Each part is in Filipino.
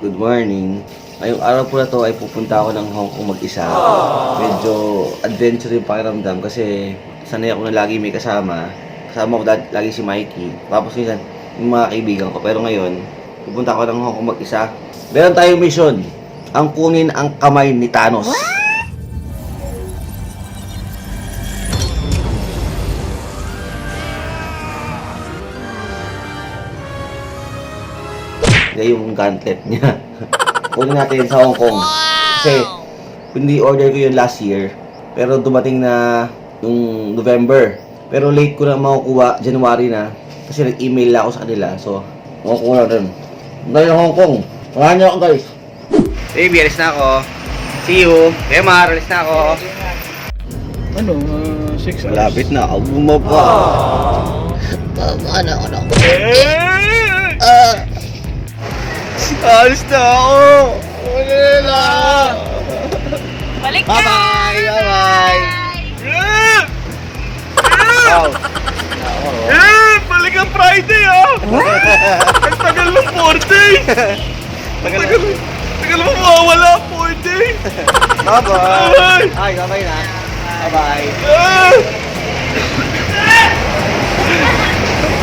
Good morning. Ngayong araw po na to ay pupunta ako ng Hong Kong mag-isa. Medyo adventure yung pakiramdam kasi sanay ako na lagi may kasama. Kasama ko dati, lagi si Mikey. Tapos minsan, yung mga kaibigan ko. Pero ngayon, pupunta ako ng Hong Kong mag-isa. Meron tayong mission. Ang kunin ang kamay ni Thanos. Hindi yung gauntlet niya. Kunin natin sa Hong Kong. Kasi, hindi order ko yun last year. Pero dumating na yung November. Pero late ko na makukuha, January na. Kasi nag-email ako sa kanila. So, makukuha na rin. Dahil ng Hong Kong. Samahan niyo ako guys. Baby, alis na ako. See you. Emar, alis na ako. Ano, uh, 6 Malapit na. Ako bumaba. Tama na ako na. Ah! Alis na ako! Wala na! Balik ka! Bye-bye! Bye-bye! Oh. Eh! Balik ang Friday ah! Ang tagal ng 4 days! Tagal Tagal, tagal mo mawawala 4 days! Bye-bye! Ay, bye-bye na. Bye-bye. Ah!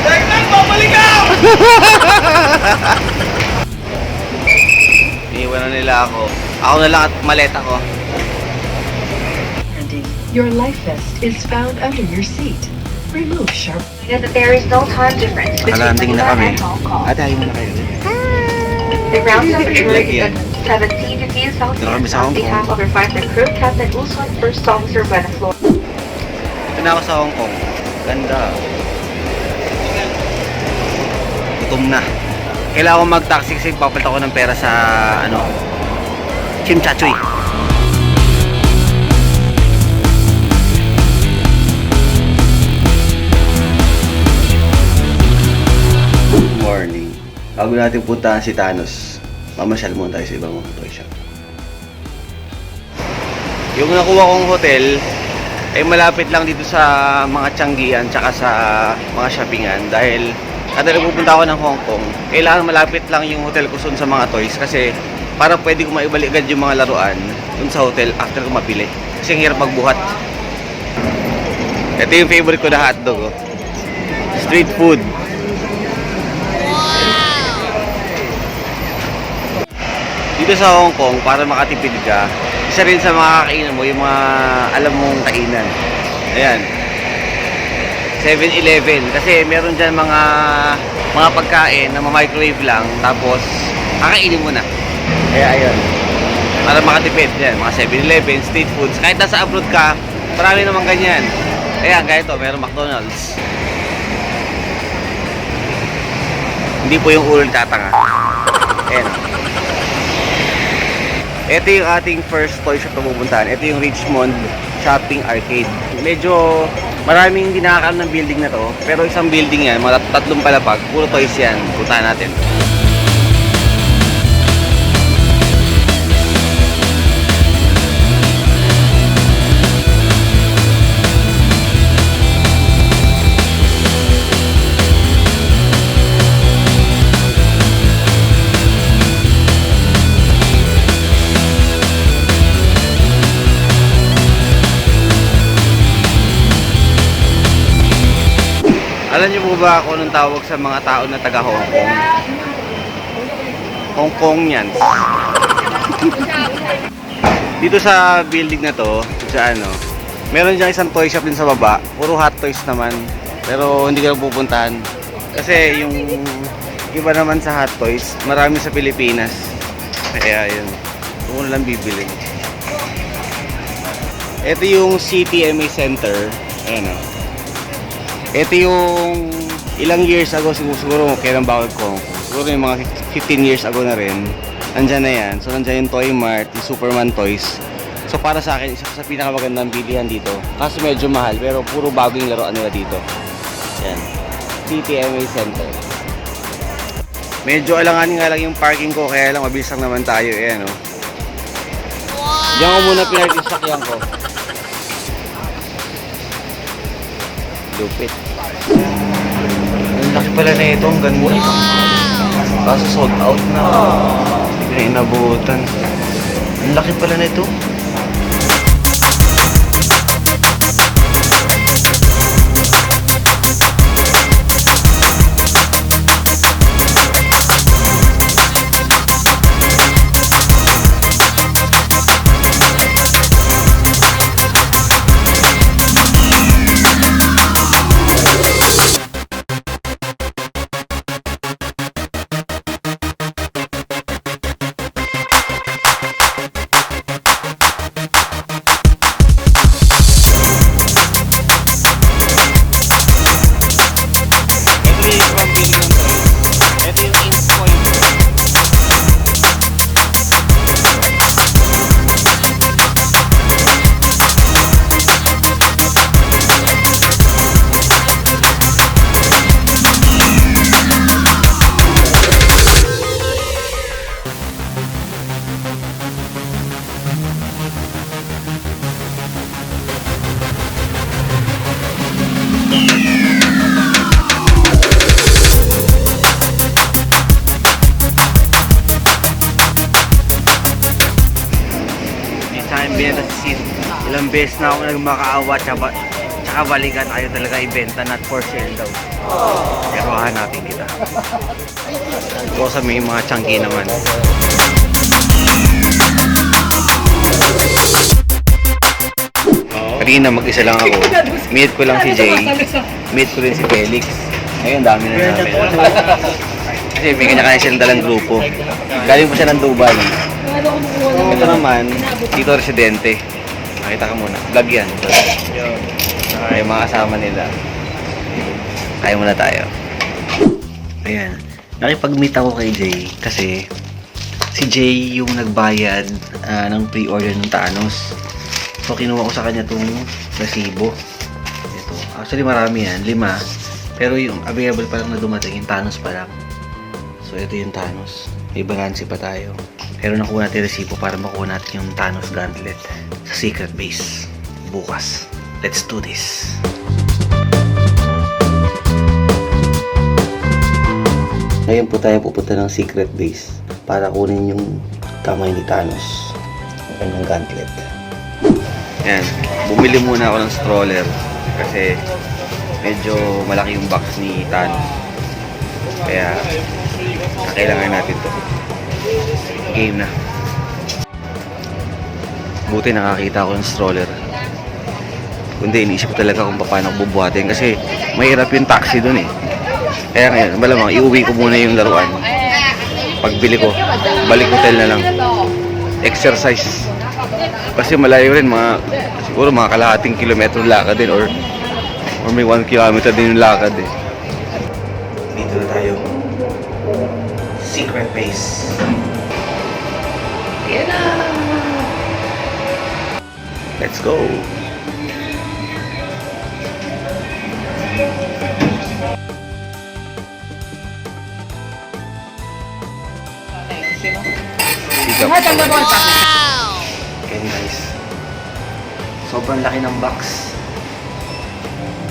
Teknan, babalik ka! Iniwan na nila ako. Ako na lang at maleta ko. Your life vest is found under your seat. Remove sharp. that there is no time difference between Manila kami. and Hong Kong. Ate, ayaw mo na kayo. The ground temperature is yan. at 17 degrees Celsius on behalf of our fighter crew, Captain Usman, First Officer Beneflor. Ito na ako sa Hong Kong. Ganda. Gutom na. Kailangan ko mag-taxi kasi papalit ako ng pera sa ano, Chim Chachoy. Good morning. Bago natin puntahan si Thanos, mamasyal muna tayo sa ibang mga toy shop. Yung nakuha kong hotel, ay malapit lang dito sa mga Tianggian tsaka sa mga shoppingan dahil kada pupunta ako ng Hong Kong, kailangan malapit lang yung hotel ko sun sa mga toys kasi para pwede ko maibalik agad yung mga laruan dun sa hotel after ko mapili. Kasi ang hirap magbuhat. Ito yung favorite ko na hotdog. Oh. Street food. Dito sa Hong Kong, para makatipid ka, isa rin sa mga kakainan mo, yung mga alam mong kainan. Ayan. 7-Eleven. Kasi meron dyan mga mga pagkain na microwave lang, tapos kakainin mo na. Kaya ayun. Para makatipid. Yan, mga 7-Eleven, street foods. Kahit nasa abroad ka, marami naman ganyan. Ayan, gaya ito, meron McDonald's. Hindi po yung ulo tatanga. Ayan. Ito yung ating first toy shop na pupuntahan. Ito yung Richmond Shopping Arcade. Medyo maraming hindi ng building na to. Pero isang building yan, mga tat- tatlong palapag. Puro toys yan. Puntahan natin. Alam niyo po ba kung anong tawag sa mga tao na taga Hong Kong? Hong Kong yan. Dito sa building na to, sa ano, meron dyan isang toy shop din sa baba. Puro hot toys naman. Pero hindi ka pupuntahan. Kasi yung iba naman sa hot toys, marami sa Pilipinas. Kaya yun. Doon lang bibili. Ito yung CTMA Center. Ayan o. Ito yung ilang years ago siguro, kailan ba ako ko? Siguro yung mga 15 years ago na rin. Nandyan na yan. So nandyan yung Toy Mart, yung Superman Toys. So para sa akin, isa sa pinakamagandang bilihan dito. Kaso medyo mahal, pero puro bago yung laruan nila dito. Yan. TTMA Center. Medyo alanganin nga lang yung parking ko, kaya lang mabilis lang naman tayo. Ayan o. Wow! Diyan ko muna pinag yung sakyan ko. Lupit. Ang laki pala na ito, ang ganda. Kaso sold out na. Ay, nabutan. Ang laki pala nito. Ito Yung sa Sid. Ilang beses na ako nagmakaawa tsaka, tsaka balikan ayaw talaga ibenta not for sale daw. Pero hahanapin kita. Ito may mga chunky naman. Kanina mag-isa lang ako. Meet ko lang si Jay. Meet ko rin si Felix. Ngayon dami na namin. Kasi may kanya-kanya silang dalang grupo. Galing pa siya ng Dubai. Ito naman, dito residente. Nakita ka muna. Vlog yan. Saka yung mga kasama nila. Kaya muna tayo. Ayan. Nakipag-meet ako kay Jay kasi si Jay yung nagbayad ah, ng pre-order ng Thanos. So kinuha ko sa kanya tong resibo. Ito. Actually marami yan. Lima. Pero yung available pa lang na dumating, yung Thanos pa lang. So ito yung Thanos. May balance pa tayo. Pero nakuha natin yung resibo para makuha natin yung Thanos Gauntlet sa secret base. Bukas. Let's do this. Ngayon po tayo pupunta ng secret base para kunin yung kamay ni Thanos. Ang kanyang gauntlet. Yan. Bumili muna ako ng stroller kasi medyo malaki yung box ni Thanos. Kaya kailangan natin to. Game na. Buti nakakita ako ng stroller. Kundi iniisip ko talaga kung paano ko bubuhatin kasi mahirap yung taxi dun eh. Kaya ngayon, malamang iuwi ko muna yung laruan. Pagbili ko, balik hotel na lang. Exercise. Kasi malayo rin, mga, siguro mga kalahating kilometro lakad din or or may 1 kilometer din yung lakad eh. Dito na tayo. Secret base. Yan na! Let's go! Pick up. Ayan guys. Sobrang laki ng box.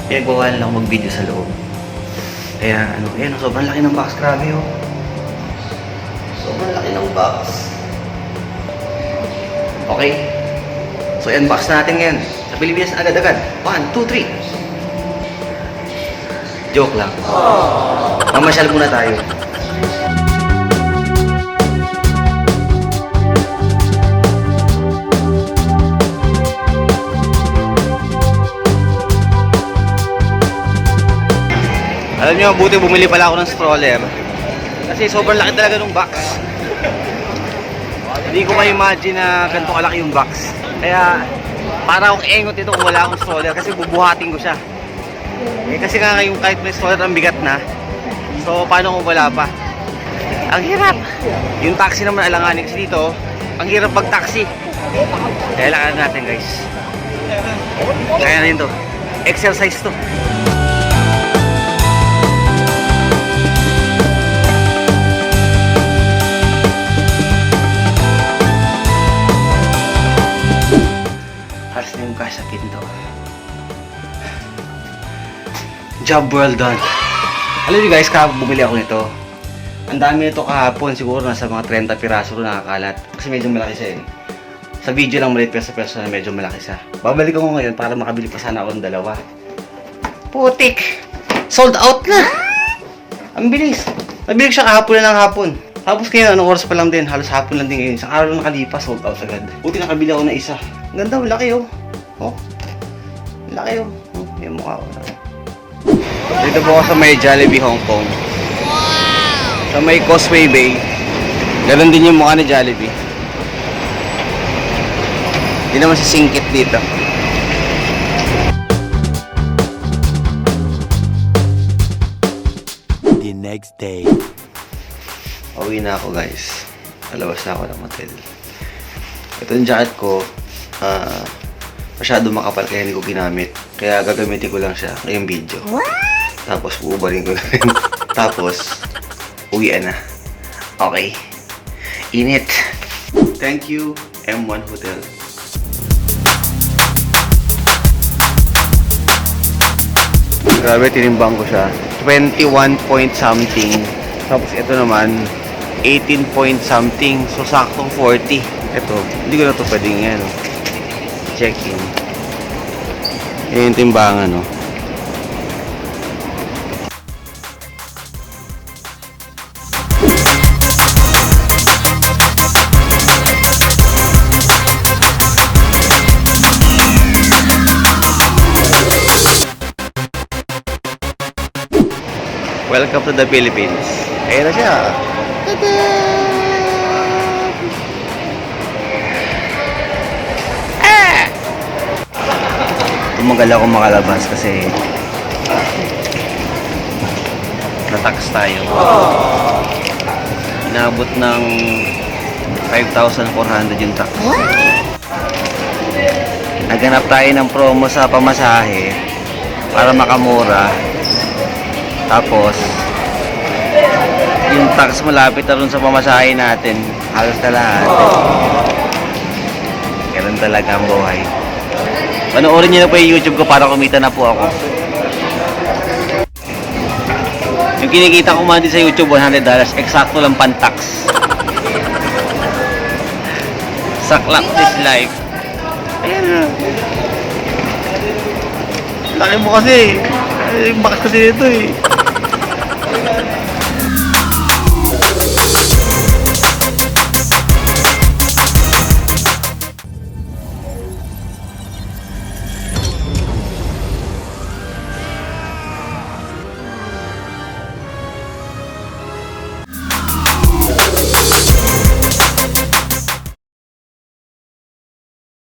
Pinagbawalan lang mag-video sa loob. Kaya ano, ayan, sobrang laki ng box. Grabe oh. Sobrang laki ng box. Okay. So, unbox natin ngayon. Sa Pilipinas agad-agad. 1, 2, 3. Joke lang. Mamasyal muna tayo. Alam nyo, buti bumili pala ako ng stroller. Kasi sobrang laki talaga ng box. Hindi ko ma-imagine na ganito kalaki yung box. Kaya, para akong engot ito kung wala akong stroller kasi bubuhatin ko siya. Eh, kasi nga ngayon kahit may stroller ang bigat na. So, paano kung wala pa? Ang hirap. Yung taxi naman alanganin kasi dito, ang hirap pag taxi. Kaya lakad natin guys. Kaya na yun to. Exercise to. Haras na yung cash sa pinto. Job well done. Alam niyo guys, kahapon bumili ako nito. Ang dami nito kahapon, siguro nasa mga 30 piraso rin nakakalat. Kasi medyo malaki siya eh. Sa video lang maliit pero sa personal medyo malaki siya. Babalik ako ngayon para makabili pa sana ako ng dalawa. Putik! Sold out na! Ang bilis! Nabili ko siya kahapon na ng hapon. Tapos ngayon, anong oras pa lang din, halos hapon lang din ngayon. Isang araw lang nakalipas, sold out agad. Buti nakabili ako ng isa. Ganda, ang laki oh. Oh. Laki oh. Oh, yung mukha ko. Dito po ako sa may Jollibee Hong Kong. Sa may Causeway Bay. Ganon din yung mukha ni Jollibee. Hindi naman si singkit dito. The next day. Pauwi na ako guys. Palabas na ako ng hotel. Ito yung jacket ko. Ah masyado makapal kaya hindi ko ginamit. Kaya gagamitin ko lang siya ngayong video. Tapos uubarin ko na rin. Tapos, uwian na. Okay. Init. Thank you, M1 Hotel. Grabe, tinimbang ko siya. 21 point something. Tapos ito naman, 18 point something. So, saktong 40. Ito, hindi ko na ito pwedeng yan. Check-in. Yan yung timbangan, no? Welcome to the Philippines. Ayan na siya. Tumagal ako makalabas kasi natax tayo. Inabot ng 5,400 yung tax. Naghanap tayo ng promo sa pamasahe para makamura. Tapos, yung tax malapit na sa pamasahe natin. Halos na lahat. Ganun talaga ang buhay. Panoorin niyo na po yung YouTube ko para kumita na po ako. Yung kinikita ko man sa YouTube, $100, eksakto lang pan-tax. Saklap this life. Ayan. Laki mo kasi. Ay, bakas kasi nito eh.